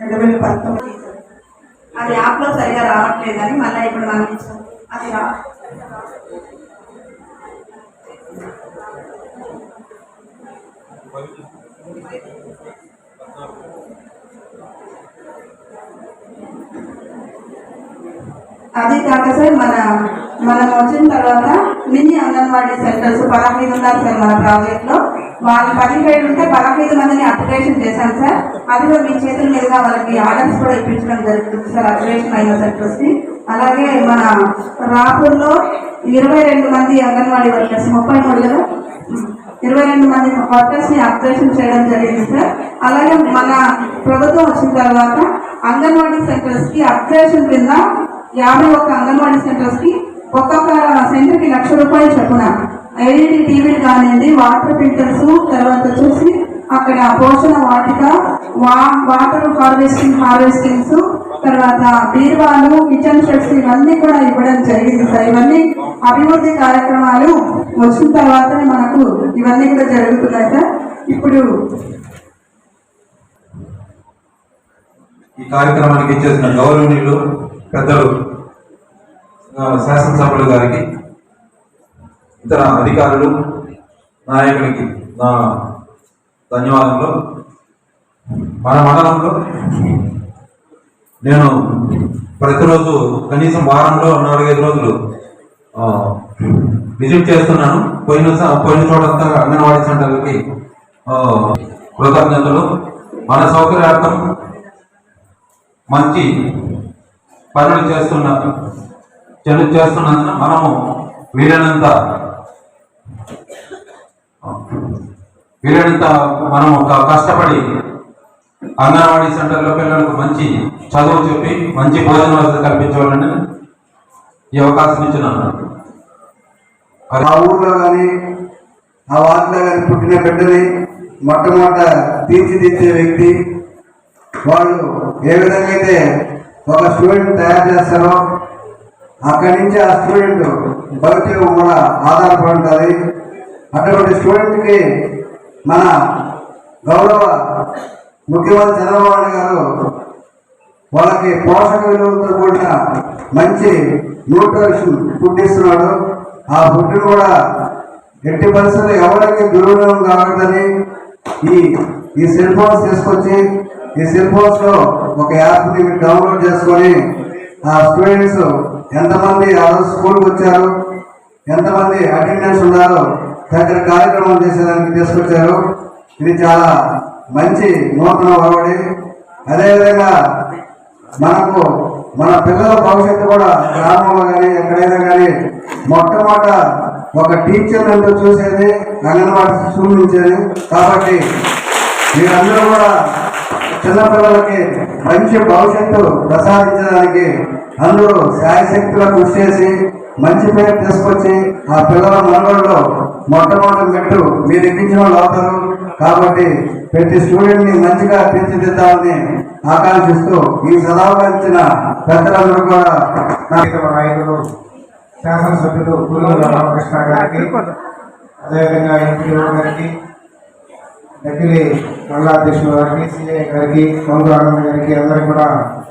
రెండు వేల పంతొమ్మిది అది యాప్లో సరిగా రావట్లేదని మళ్ళీ ఇప్పుడు మనం అది రా. అది కాక సార్ మన మనం వచ్చిన తర్వాత మినీ అంగన్వాడీ సెంటర్స్ పదహైదు ఉన్నారు సార్ మన ప్రాజెక్ట్లో వాళ్ళు పదిహేడు ఉంటే పదహైదు మందిని అప్లికేషన్ చేశాను సార్. అది కూడా మీ చేతుల మీదుగా వాళ్ళకి ఆర్డర్స్ కూడా ఇప్పించడం జరుగుతుంది సార్. అప్లికేషన్ అయిన సెంటర్స్ అలాగే మన రాపూర్లో ఇరవై రెండు మంది అంగన్వాడీ వర్కర్స్ ముప్పై మూడులో ఇరవై రెండు మంది వర్కర్స్ని అప్గ్రేషన్ చేయడం జరిగింది సార్. అలాగే మన ప్రభుత్వం వచ్చిన తర్వాత అంగన్వాడీ సెంటర్స్కి అప్గ్రేషన్ కింద యాభై ఒక్క అంగన్వాడీ సెంటర్స్కి ఒక్కొక్క సెంటర్కి లక్ష రూపాయలు చెప్పున ఎల్ఈడి టీవీలు కానివ్వండి వాటర్ ఫిల్టర్స్ తర్వాత వచ్చేసి అక్కడ పోషణ వాటిక వా వాటర్ హార్వెస్టింగ్ హార్వెస్టింగ్స్ తర్వాత బీరువాలు కిచెన్ షెడ్స్ ఇవన్నీ కూడా ఇవ్వడం జరిగింది సార్. ఇవన్నీ అభివృద్ధి కార్యక్రమాలు వచ్చిన తర్వాతనే మనకు ఇవన్నీ కూడా జరుగుతున్నాయి సార్. ఇప్పుడు ఈ కార్యక్రమానికి ఇచ్చేసిన గౌరవనీయులు పెద్దలు శాసనసభ్యులు గారికి ఇతర అధికారులు నాయకులకి నా ధన్యవాదములు. మన మండలంలో నేను ప్రతిరోజు కనీసం వారంలో నాలుగైదు రోజులు విజిట్ చేస్తున్నాను. పోయిన పోయిన చోటంతా అంగన్వాడీ సెంటర్లకి కృతజ్ఞతలు. మన సౌకర్యార్థం మంచి పనులు చేస్తున్న చెడు చేస్తున్నందున మనము వీలైనంత వీలైనంత మనము ఒక కష్టపడి అంగన్వాడీ సెంటర్లో పిల్లలకు మంచి చదువు చెప్పి మంచి భోజన వసతి కల్పించాలని ఈ అవకాశం ఇచ్చినాను. ఆ ఊర్లో కానీ ఆ వార్డులో కానీ పుట్టిన బిడ్డని మొట్టమొదట తీర్చిదిద్దే వ్యక్తి వాళ్ళు ఏ విధంగా అయితే ఒక స్టూడెంట్ తయారు చేస్తారో అక్కడి నుంచి ఆ స్టూడెంట్ భవిష్యత్తు కూడా ఆధారపడి ఉంటుంది. అటువంటి స్టూడెంట్కి మన గౌరవ ముఖ్యమంత్రి చంద్రబాబు గారు వాళ్ళకి పోషక విలువలతో కూడిన మంచి న్యూట్రిషన్ ఫుడ్ ఇస్తున్నాడు. ఆ ఫుడ్ కూడా ఎట్టి పరిస్థితులు ఎవరికి దుర్వినియోగం కావద్దని ఈ ఈ సెల్ ఫోన్స్ తీసుకొచ్చి ఈ సెల్ ఫోన్స్లో ఒక యాప్ని మీరు డౌన్లోడ్ చేసుకొని ఆ స్టూడెంట్స్ ఎంతమంది ఆ రోజు స్కూల్కి వచ్చారు ఎంతమంది అటెండెన్స్ ఉన్నారో తదితర కార్యక్రమం చేసేదానికి తీసుకొచ్చారు. ఇది చాలా మంచి నూతన ఒరవడి అదేవిధంగా మనకు మన పిల్లల భవిష్యత్తు కూడా గ్రామంలో కానీ ఎక్కడైనా కానీ మొట్టమొదట ఒక టీచర్ అంటూ చూసేది అంగన్వాడీ స్కూల్ నుంచేది. కాబట్టి మీరందరూ కూడా చిన్నపిల్లలకి మంచి భవిష్యత్తు ప్రసాదించడానికి అందరూ శాయశక్తిలో కృషి చేసి మంచి పేరు తీసుకొచ్చి ఆ పిల్లల మనగడలో మొట్టమొదటి మెట్టు మీరు ఎక్కించిన వాళ్ళు అవుతారు. కాబట్టి ప్రతి స్టూడెంట్ని మంచిగా తీర్చిదిద్దాలని ఆకాంక్షిస్తూ ఈ సదావరించిన పెద్దలందరూ కూడా నాయకులు శాసనసభ్యులు గురువుల రామకృష్ణ గారికి అదేవిధంగా ఎంపీఓ గారికి డెప్యూటీ మండలాధ్యక్షుల గారికి సిఐ గారికి మందు ఆనంద్ గారికి అందరికీ కూడా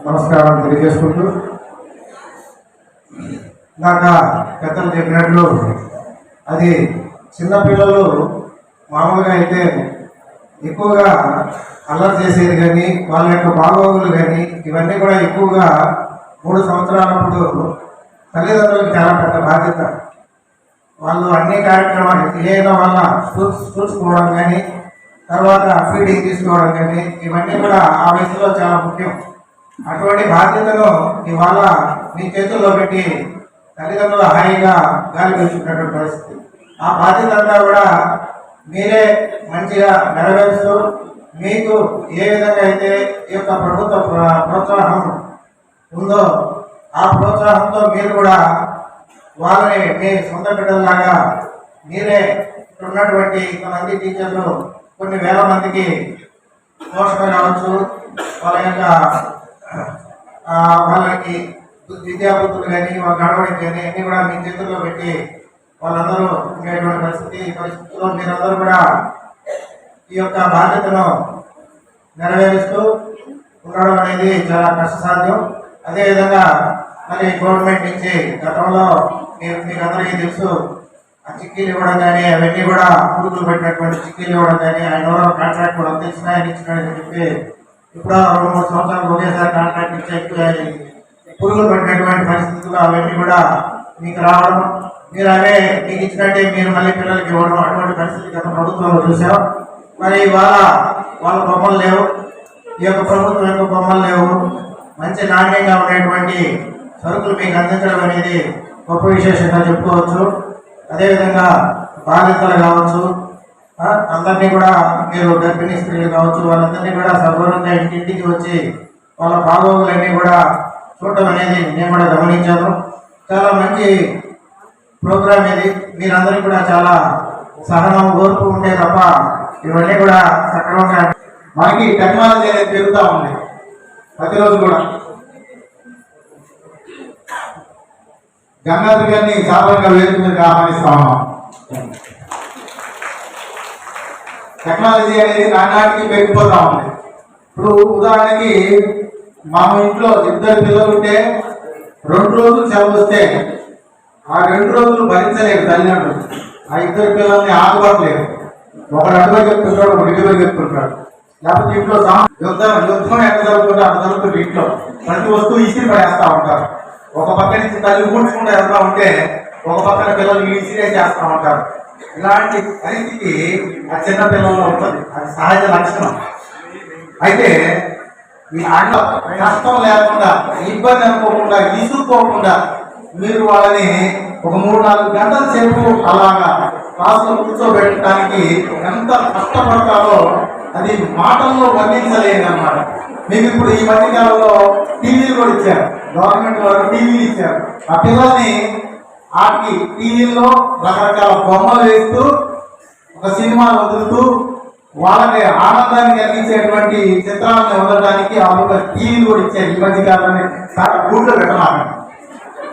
నమస్కారం తెలియజేసుకుంటూ ఇందాక పెద్దలు చెప్పినట్లు అది చిన్నపిల్లలు మామూలుగా అయితే ఎక్కువగా అల్లరి చేసేది కానీ వాళ్ళ యొక్క బాగోగులు కానీ ఇవన్నీ కూడా ఎక్కువగా మూడు సంవత్సరాలప్పుడు తల్లిదండ్రులకు చాలా పెద్ద బాధ్యత. వాళ్ళు అన్ని కార్యక్రమాలు ఏదైనా వల్ల స్కూల్స్ చూసుకోవడం కానీ తర్వాత ఫీడింగ్ తీసుకోవడం కానీ ఇవన్నీ కూడా ఆ వయసులో చాలా ముఖ్యం. అటువంటి బాధ్యతను ఇవాళ మీ చేతుల్లో పెట్టి తల్లిదండ్రులు హాయిగా గాలి పెంచుకున్నటువంటి పరిస్థితి. ఆ బాధ్యత అంతా కూడా మీరే మంచిగా నెరవేరుస్తూ మీకు ఏ విధంగా అయితే ఈ యొక్క ప్రభుత్వ ప్రోత్సాహం ఉందో ఆ ప్రోత్సాహంతో మీరు కూడా వాళ్ళని మీ సొంత బిడ్డలాగా మీరే ఉన్నటువంటి కొంతమంది టీచర్లు కొన్ని వేల మందికి పోషణ కావచ్చు వాళ్ళ యొక్క వాళ్ళకి విద్యాబుద్ధులు కానీ వాళ్ళ నడవడికి కానీ అన్నీ కూడా మీ చేతుల్లో పెట్టి వాళ్ళందరూ ఉండేటువంటి పరిస్థితి పరిస్థితుల్లో మీరందరూ కూడా ఈ యొక్క బాధ్యతను నెరవేరుస్తూ ఉండడం అనేది చాలా కష్టసాధ్యం. అదేవిధంగా మరి గవర్నమెంట్ నుంచి గతంలో మీరు మీకందరికీ తెలుసు ఆ చిక్కీలు ఇవ్వడం కానీ అవన్నీ కూడా పురుగులు పెట్టినటువంటి చిక్కీలు ఇవ్వడం కానీ ఆయన ఎవరో కాంట్రాక్ట్ కూడా తెలిసిన ఆయన ఇచ్చినాడని చెప్పి ఇప్పుడు రెండు మూడు సంవత్సరాలు ఒకేసారి కాంట్రాక్ట్ ఇచ్చే పురుగులు పెట్టినటువంటి పరిస్థితులు అవన్నీ కూడా మీకు రావడం మీరు అవే మీకు ఇచ్చినట్టే మీరు మళ్ళీ పిల్లలకి ఇవ్వడం అటువంటి పరిస్థితి గత ప్రభుత్వంలో చూసాం మరి వాళ్ళ వాళ్ళ బొమ్మలు లేవు. ఈ యొక్క ప్రభుత్వం యొక్క బొమ్మలు లేవు. మంచి నాణ్యంగా ఉండేటువంటి సరుకులు మీకు అందించడం అనేది గొప్ప విశేషంగా చెప్పుకోవచ్చు. అదేవిధంగా బాధితులు కావచ్చు అందరినీ కూడా మీరు గర్భిణీ స్త్రీలు కావచ్చు వాళ్ళందరినీ కూడా సర్వరంగా ఇంటింటికి వచ్చి వాళ్ళ బాగోగులన్నీ కూడా చూడటం అనేది నేను కూడా గమనించాను. చాలా మంచి ప్రోగ్రామ్ ఇది మీరందరికీ కూడా చాలా సహనం ఓర్పు ఉంటే తప్ప ఇవన్నీ కూడా సక్రమంగా మనకి టెక్నాలజీ అనేది పెరుగుతూ ఉంది ప్రతిరోజు కూడా. గంగాధర్ గారిని సాధారణంగా వేదిక మీదకి ఆహ్వానిస్తా ఉన్నాం. టెక్నాలజీ అనేది నానాటికి పెరిగిపోతా ఉంది. ఇప్పుడు ఉదాహరణకి మా ఇంట్లో ఇద్దరు పిల్లలు ఉంటే రెండు రోజులు చదివిస్తే వస్తే ఆ రెండు రోజులు భరించలేరు తల్లిదండ్రులు. ఆ ఇద్దరు పిల్లల్ని ఆదుకోవట్లేదు. ఒకడు అటువైపు చెప్తుంటాడు ఒకడు ఇటువైపు చెప్తుంటాడు. లేకపోతే ఇంట్లో యుద్ధం యుద్ధం ఎక్కడ జరుగుతుంటే అక్కడ జరుగుతుంది ఇంట్లో ప్రతి వస్తువు ఇసిరి పడేస్తూ ఉంటారు. ఒక పక్క నుంచి తల్లి ఊడ్చుకుంటూ వెళ్తా ఉంటే ఒక పక్కన పిల్లలు ఇసిరే చేస్తూ ఉంటారు. ఇలాంటి పరిస్థితి ఆ చిన్న పిల్లల్లో ఉంటుంది. అది సహజ లక్షణం. అయితే మీ ఆటలో కష్టం లేకుండా ఇబ్బంది అనుకోకుండా ఇసుకోకుండా మీరు వాళ్ళని ఒక మూడు నాలుగు గంటల సేపు అలాగా క్లాసులో కూర్చోబెట్టడానికి ఎంత కష్టపడతారో అది మాటల్లో వర్ణించలేదు అన్నమాట మీకు ఇప్పుడు ఈ మధ్యకాలంలో టీవీలు కూడా ఇచ్చారు. గవర్నమెంట్ వారు టీవీలు ఇచ్చారు. ఆ పిల్లల్ని వాటికి టీవీల్లో రకరకాల బొమ్మలు వేస్తూ ఒక సినిమా వదులుతూ వాళ్ళకి ఆనందాన్ని కలిగించేటువంటి చిత్రాలను వదలడానికి ఆ ఒక టీవీలు కూడా ఇచ్చారు ఈ మధ్యకాలంలోనే. చాలా గూట్లో పెట్టమాక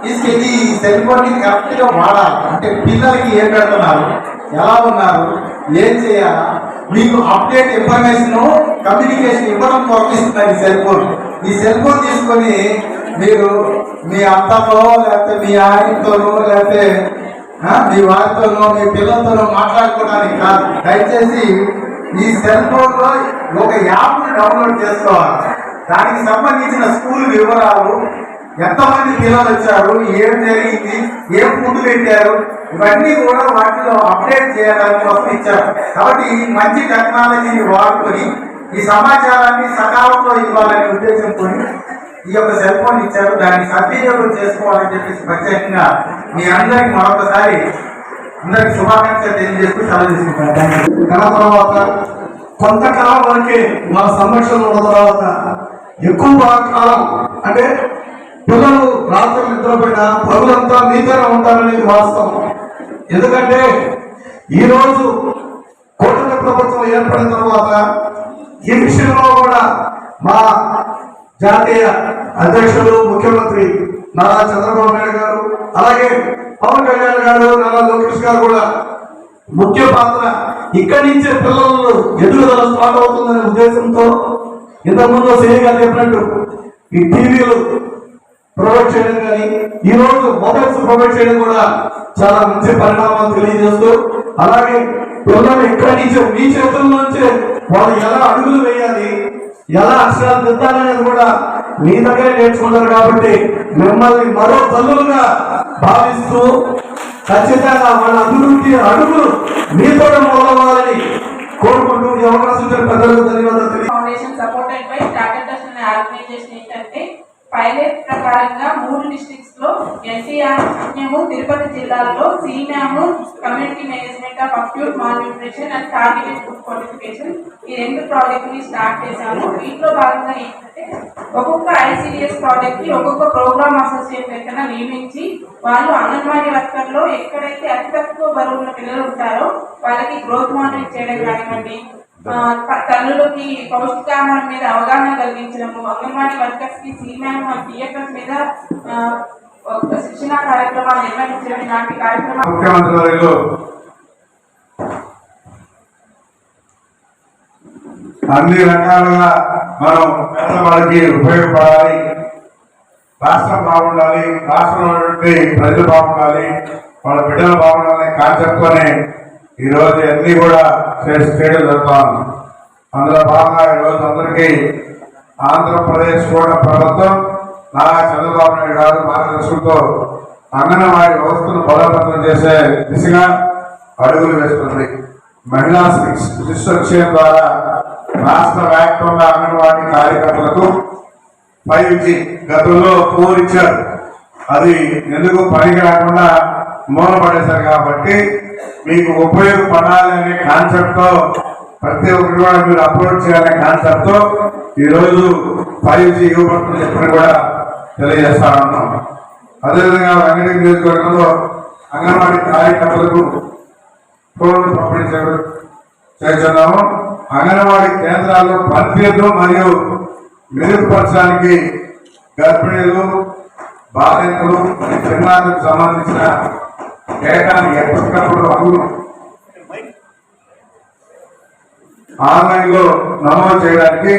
తీసుకెళ్ళి సెల్ ఫోన్ కరెక్ట్గా వాడాలి. అంటే పిల్లలకి ఏం పెడుతున్నారు? ఎలా ఉన్నారు? ఏం చేయాలా? మీకు అప్డేట్ ఇన్ఫర్మేషన్ కమ్యూనికేషన్ ఇవ్వడం కొరకు ఈ సెల్ ఫోన్ ఈ సెల్ ఫోన్ తీసుకొని మీరు మీ అత్తతో లేకపోతే మీ ఆయనతోనో లేకపోతే మీ వారితోనో మీ పిల్లలతోనో మాట్లాడుకోవడానికి కాదు. దయచేసి ఈ సెల్ ఫోన్లో ఒక యాప్ను డౌన్లోడ్ చేసుకోవాలి. దానికి సంబంధించిన స్కూల్ వివరాలు ఎంతమంది పిల్లలు వచ్చారు ఏం జరిగింది ఏం ఫుడ్ పెట్టారు ఇవన్నీ కూడా వాటిలో అప్డేట్ చేయడానికి కోసం ఇచ్చారు. కాబట్టి ఈ మంచి టెక్నాలజీని వాడుకొని ఈ సమాచారాన్ని సకాలంలో ఇవ్వాలనే ఉద్దేశంతో ఈ యొక్క సెల్ ఫోన్ ఇచ్చారు. దాన్ని సద్వినియోగం చేసుకోవాలని చెప్పేసి ప్రత్యేకంగా మీ అందరికి మరొకసారి అందరికి శుభాకాంక్షలు తెలియజేస్తూ సెలవు తీసుకుంటాను థ్యాంక్ తర్వాత కొంతకాలం వరకే మన సంరక్షణ ఉన్న తర్వాత ఎక్కువ కాలం అంటే పిల్లలు రాత్రి నిద్రపోయినా పరులంతా నీతోనే ఉంటారనేది వాస్తవం. ఎందుకంటే ఈరోజు కూటమి ప్రభుత్వం ఏర్పడిన తర్వాత ఈ విషయంలో కూడా మా జాతీయ అధ్యక్షులు ముఖ్యమంత్రి నారా చంద్రబాబు నాయుడు గారు అలాగే పవన్ కళ్యాణ్ గారు నారా లోకేష్ గారు కూడా ముఖ్య పాత్ర ఇక్కడి నుంచే పిల్లలను ఎదుగుదల స్టార్ట్ అవుతుందనే ఉద్దేశంతో ఇంతకుముందు సేవి గారు చెప్పినట్టు ఈ టీవీలు ప్రొవైడ్ చేయడం కానీ ఈ రోజు మొబైల్స్ ప్రొవైడ్ చేయడం కూడా చాలా మంచి పరిణామాలు తెలియజేస్తూ అలాగే పిల్లలు ఇక్కడి నుంచే మీ చేతుల నుంచే వాళ్ళు ఎలా అడుగులు వేయాలి ఎలా అక్షరాలు దిద్దాలనేది కూడా మీ దగ్గరే నేర్చుకుంటారు కాబట్టి మిమ్మల్ని మరో తల్లులుగా భావిస్తూ ఖచ్చితంగా వాళ్ళ అభివృద్ధి అడుగులు మీతో మొదలవ్వాలని కోరుకుంటూ ఈ అవకాశం పెద్దలకు ధన్యవాదాలు foundation supported by started organisation ఏంటంటే పైలట్ ప్రకారంగా మూడు డిస్టిక్స్లో ఎన్టీఆర్ మేము తిరుపతి జిల్లాలో సీనాము community management of acute malnutrition and targeted food qualification ఈ రెండు ప్రాజెక్ట్ని స్టార్ట్ చేశాము. దీంట్లో భాగంగా ఏంటంటే ఒక్కొక్క ఐసిడిఎస్ ప్రాజెక్ట్కి ఒక్కొక్క ప్రోగ్రామ్ అసోసియేట్ లెక్కన నియమించి వాళ్ళు అంగన్వాడీ వర్కర్లో ఎక్కడైతే అతి తక్కువ బరువున్న పిల్లలు ఉంటారో వాళ్ళకి గ్రోత్ మానిటరింగ్ చేయడం కానివ్వండి తల్లులకి పౌష్టికాహారం మీద అవగాహన కలిగించడము అంగన్వాడీ వర్కర్స్కి సీఎం పిఎఫ్ఎస్ మీద శిక్షణ కార్యక్రమాలు నిర్వహించడం ఇలాంటి కార్యక్రమాలు. ముఖ్యమంత్రి అన్ని రకాలుగా మనం పేదవాళ్ళకి ఉపయోగపడాలి. రాష్ట్రం బాగుండాలి. రాష్ట్రంలో ప్రజలు బాగుండాలి. వాళ్ళ బిడ్డలు బాగుండాలనే కాన్సెప్ట్తోనే ఈరోజు అన్ని కూడా చేయడం జరుగుతా అందులో భాగంగా ఈరోజు అందరికీ ఆంధ్రప్రదేశ్ కూడా ప్రభుత్వం నారా చంద్రబాబు నాయుడు గారు మార్గదర్శకంతో అంగన్వాడీ వ్యవస్థను బలోపేతం చేసే దిశగా అడుగులు వేస్తుంది మహిళా శిక్ష ద్వారా రాష్ట్ర వ్యాప్తంగా అంగన్వాడీ కార్యకర్తలకు ఫైవ్ జీ గతంలో ఫోర్ ఇచ్చారు. అది ఎందుకు పనికి రాకుండా మూలపడేశారు కాబట్టి మీకు ఉపయోగపడాలనే అనే కాన్సెప్ట్తో ప్రతి ఒక్కరు కూడా మీరు అప్లోడ్ చేయాలనే కాన్సెప్ట్తో ఈ ఫైవ్ జీ ఇవ్వబడుతుంది చెప్పని కూడా తెలియజేస్తా ఉన్నాం. అదేవిధంగా వెంకటగిరి నియోజకవర్గంలో అంగన్వాడీ కార్యకర్తలకు ఫోన్లు పంపిణీ చేస్తున్నాము. అంగన్వాడీ కేంద్రాల్లో పనితీరు మరియు మెరుగుపరచడానికి గర్భిణీలు బాధితులు చిన్నారులకు సంబంధించిన డేటాను ఎప్పటికప్పుడు అను ఆన్లైన్లో నమోదు చేయడానికి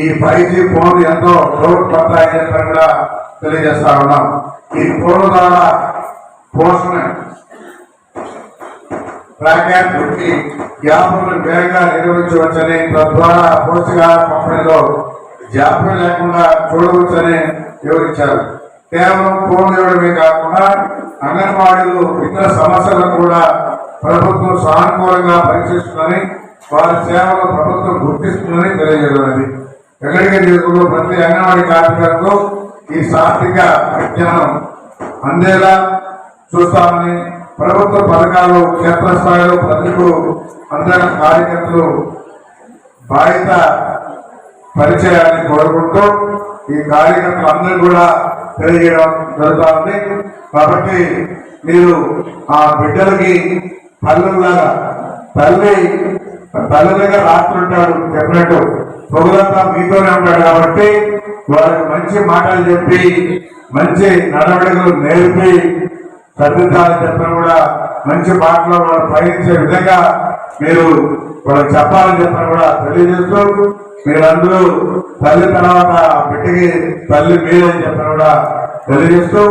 ఈ ఫైవ్ జీ ఫోన్ ఎంతో ఉపయోగపడతాయని చెప్పని కూడా తెలియజేస్తా ఉన్నాం. ఈ ఫోన్ ద్వారా పోషణ ట్రాకర్ పెట్టి వ్యాపారం వేగంగా నిర్వహించవచ్చని తద్వారా పోషకాహార పంపిణీలో జాప్యం లేకుండా చూడవచ్చని వివరించారు. కేవలం ఫోన్ ఇవ్వడమే కాకుండా అంగన్వాడీలు ఇతర సమస్యలను కూడా ప్రభుత్వం సానుకూలంగా పరీక్షిస్తుందని వారి సేవలు ప్రభుత్వం గుర్తిస్తుందని తెలియజేయాలి వెంకటగిరి ప్రతి అంగన్వాడీ కార్మికులకు ఈ సాత్విక విజ్ఞానం అందేలా చూస్తామని ప్రభుత్వ పథకాలు క్షేత్రస్థాయిలో ప్రజలు అందరి కార్యకర్తలు బాధ్యత పరిచయాన్ని కోరుకుంటూ ఈ కార్యకర్తలు అందరూ కూడా తెలియజేయడం జరుగుతూ ఉంది. కాబట్టి మీరు ఆ బిడ్డలకి తల్లులాగా తల్లి తల్లి దగ్గర రాస్తుంటాడు చెప్పినట్టు. పొగులంతా మీతోనే ఉంటాడు కాబట్టి వాళ్ళకి మంచి మాటలు చెప్పి మంచి నడవడికలు నేర్పి సర్దిద్దాలని చెప్పిన కూడా మంచి మాటలు వాళ్ళు ప్రయత్నించే విధంగా మీరు వాళ్ళకి చెప్పాలని చెప్పిన కూడా తెలియజేస్తూ మీరందరూ తల్లి తర్వాత ఆ బిడ్డకి తల్లి మీరని చెప్పిన కూడా తెలియజేస్తూ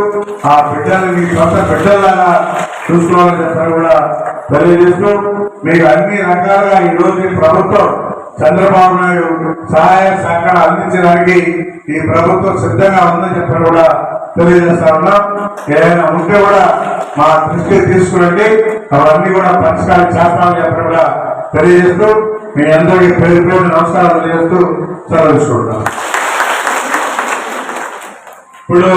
ఆ బిడ్డని మీ సొంత బిడ్డలాగా చూసుకోవాలని చెప్పిన కూడా తెలియజేస్తూ మీకు అన్ని రకాలుగా ఈ రోజు ప్రభుత్వం చంద్రబాబు నాయుడు సహాయ సహకారం అందించడానికి ఈ ప్రభుత్వం సిద్ధంగా ఉందని చెప్పని కూడా తెలియజేస్తా ఉన్నాం. ఏదైనా ఉంటే కూడా మా దృష్టికి తీసుకురండి. అవన్నీ కూడా పరిష్కారం చేస్తామని చెప్పని కూడా తెలియజేస్తూ మీ అందరికీ పేరు పేరు నమస్కారం తెలియజేస్తూ సెలవు ఇప్పుడు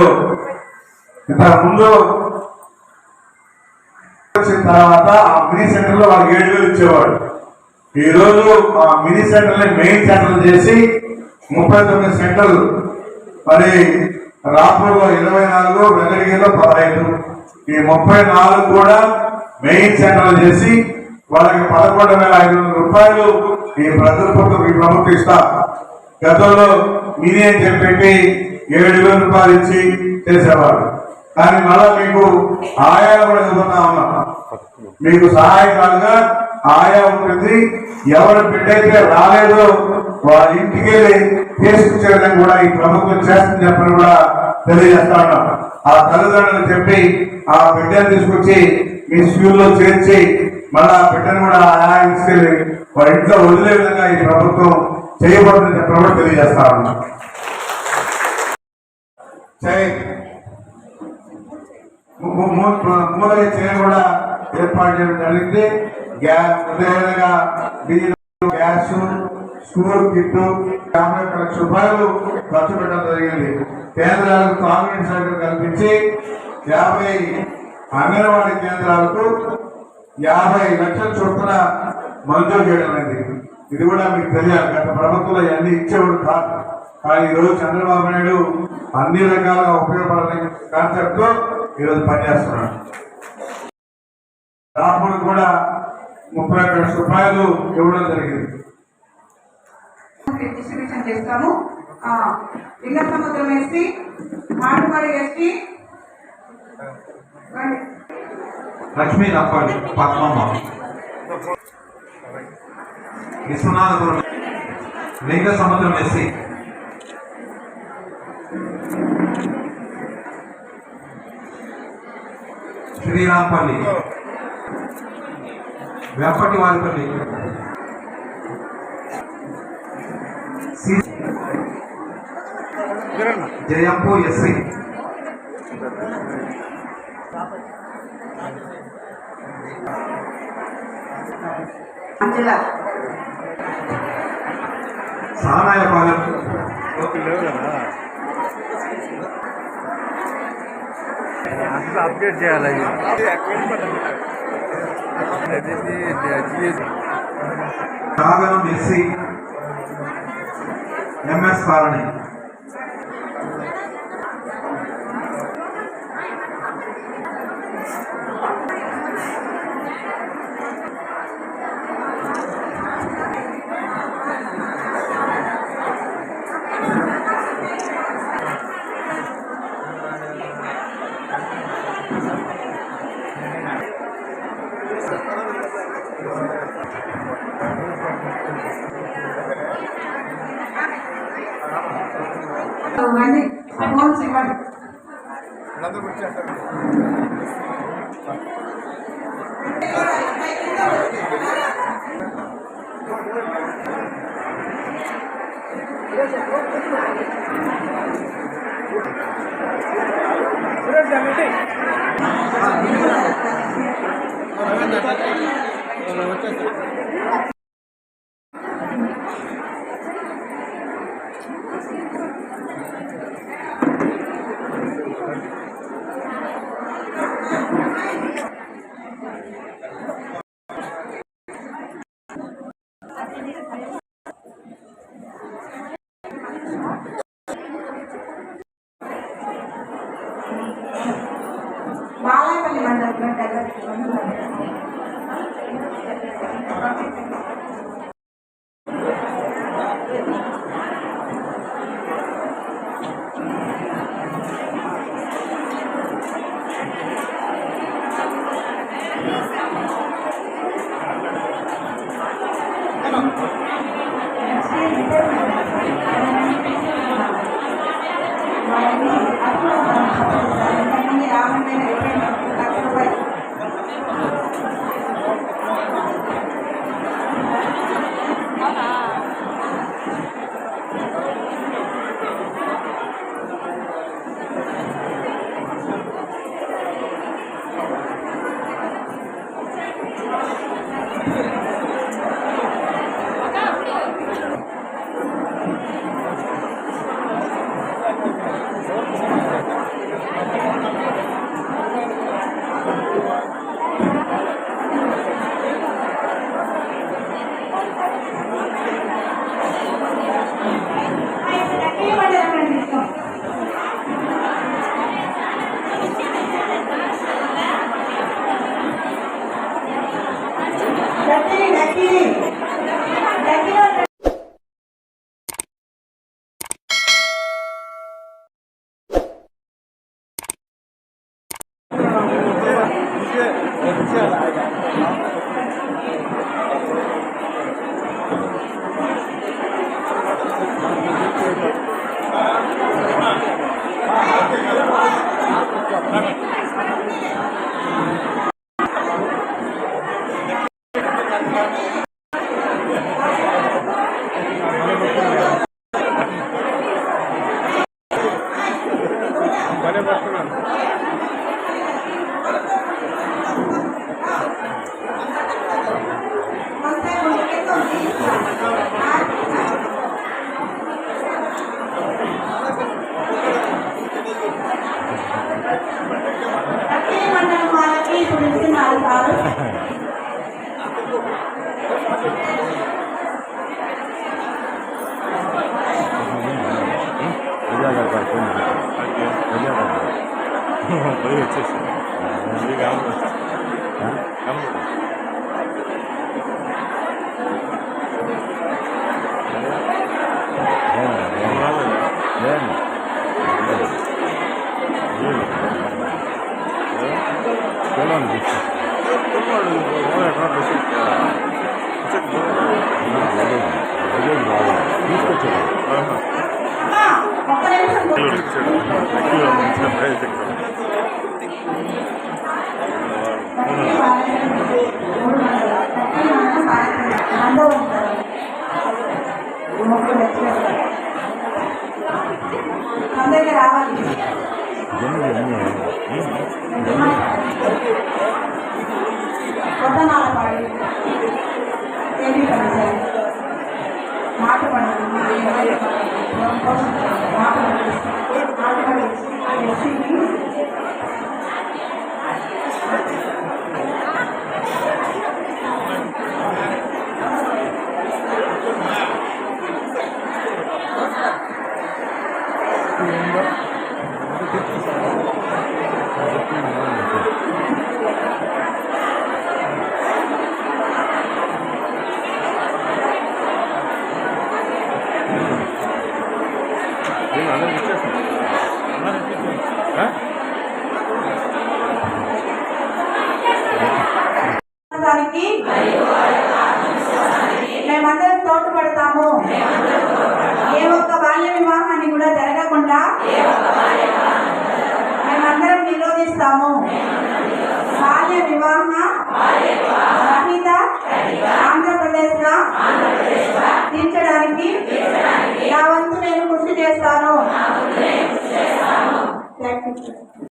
ఇంతకుముందు వచ్చిన తర్వాత ఆ మినీ సెంటర్లో వాళ్ళకి ఏడు వేలు ఇచ్చేవాడు. ఈ రోజు ఆ మినీ సెంటర్ని మెయిన్ సెంటర్ చేసి ముప్పై తొమ్మిది సెంటర్లు. మరి రాపూర్లో ఇరవై నాలుగు వెంకటగిరిలో పదహైదు. ఈ ముప్పై నాలుగు కూడా మెయిన్ సెంటర్ చేసి వాళ్ళకి పదకొండు వేల ఐదు వందల రూపాయలు ఈ ప్రభుత్వం మీ ప్రభుత్వం ఇస్తా. గతంలో మీరే చెప్పి ఏడు వేల రూపాయలు ఇచ్చి చేసేవాడు కానీ మళ్ళా మీకు ఆయా కూడా ఇవ్వతా ఉన్నా. మీకు సహాయకాలుగా ఆయా ఉంటుంది. ఎవరు బిడ్డైతే రాలేదో వాళ్ళ ఇంటికి వెళ్ళి తీసుకొచ్చేయడం కూడా ఈ ప్రభుత్వం చేస్తుంది చెప్పని కూడా తెలియజేస్తా ఉన్నాం. ఆ తల్లిదండ్రులు చెప్పి ఆ బిడ్డను తీసుకొచ్చి మీ స్కూల్లో చేర్చి మళ్ళా బిడ్డను కూడా ఆయా వారి ఇంట్లో వదిలే విధంగా ఈ ప్రభుత్వం చేయబడుతుంది చెప్పని తెలియజేస్తా ఉన్నాం. జై. మూలగా కూడా ఏర్పాటు చేయడం జరిగింది. అదేవిధంగా గ్యాస్ స్కూల్ కిట్ యాభై ఒక్క లక్ష రూపాయలు ఖర్చు పెట్టడం జరిగింది. కేంద్రాలకు తాగునీటి సౌకర్యం కల్పించి యాభై అంగన్వాడీ కేంద్రాలకు యాభై లక్షల చొప్పున మంజూరు చేయడం అనేది. ఇది కూడా మీకు తెలియాలి. గత ప్రభుత్వంలో ఇవన్నీ ఇచ్చేవాడు కాదు. కానీ ఈరోజు చంద్రబాబు నాయుడు అన్ని రకాలుగా ఉపయోగపడే కాన్సెప్ట్ ఈరోజు పనిచేస్తున్నాడు. రాముడు కూడా ముప్పై ఒక్క లక్షల రూపాయలు ఇవ్వడం జరిగింది. డిస్ట్రిబ్యూషన్ చేస్తాము. ఆ, సముద్రం వేసి మాటుమాడి వేసి లక్ష్మీ నప్పటి పద్మమ్మ విశ్వనాథపురం లింగ సముద్రం SC శ్రీరాంపల్లి Vempati Varipalli C- జయంపు SC Anjala Sanayapalem అసలు అప్డేట్ చేయాలి కాగనం ఎస్సీ ఎంఎస్ కాలనీ. ఇవ్వండి ఫోన్స్ ఇవ్వండి బాలాపల్లి 어디 있지? 여기 아무도 아무도 이렇게 అందరికీ రావాలి కొత్తనాల పాడి ఏమి పంచాయి మాట పండుగ మాట పండుగ